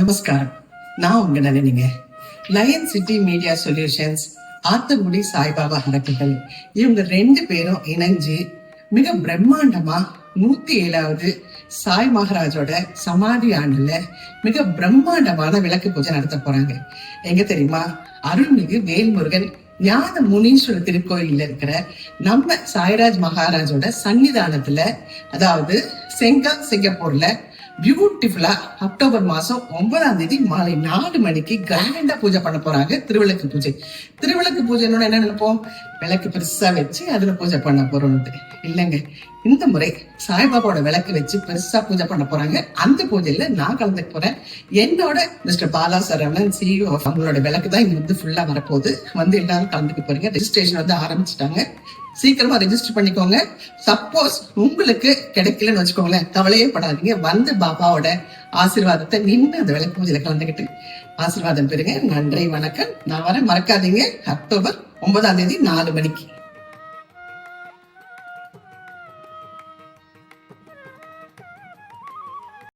நமஸ்காரம். நான் உங்க நளினிங்க. Lion city media solutions Athangudi Saibaba அறக்கட்டளை இவங்க ரெண்டு பேரும் இணைஞ்சு மிக பிரம்மாண்டமா நூத்தி ஏழாவது சாய் மகாராஜோட சமாதி ஆண்டுல மிக பிரம்மாண்டமான விளக்கு பூஜை நடத்த போறாங்க. எங்க தெரியுமா? அருள்மிகு வேல்முருகன் ஞான முனீஸ்வர திருக்கோயில்ல இருக்கிற நம்ம சாய்ராஜ் மகாராஜோட சன்னிதானத்துல அதாவது செங்காங் சிங்கப்பூர்ல பியூட்டிஃபுல்லா அக்டோபர் மாசம் ஒன்பதாம் தேதி மாலை நாலு மணிக்கு கிராண்டா பூஜை பண்ண போறாங்க திருவிளக்கு பூஜை. திருவிளக்கு பூஜைன்னு என்ன நினைப்போம்? விளக்கு பெருசா வச்சு அதுல பூஜை பண்ண போறோம்னு இல்லைங்க. இந்த முறை சாய்பாபாவோட விளக்கு வச்சு பெருசா பூஜை பண்ண போறாங்க. அந்த பூஜையில நான் கலந்துக்க போறேன். என்னோட மிஸ்டர் பாலா சரவணன் சிஇஓ அவங்களோட விளக்கு தான் இங்க வந்து ஃபுல்லா வரப்போகுது. வந்து எல்லாரும் கலந்துக்க போறீங்க. ரெஜிஸ்ட்ரேஷன் வந்து ஆரம்பிச்சிட்டாங்க. சீக்கிரமா ரெஜிஸ்டர் பண்ணிக்கோங்க. சப்போஸ் உங்களுக்கு கிடைக்கலன்னு வச்சுக்கோங்களேன் கவலையே படாதீங்க. வந்து பாபாவோட ஆசீர்வாதத்தை நின்று அந்த விளக்கு பூஜையில கலந்துக்கிட்டு. ஆசீர்வாதம் பெறுங்க. நன்றி வணக்கம். நான் வர மறக்காதீங்க. அக்டோபர் ஒன்பதாம் தேதி நாலு மணிக்கு.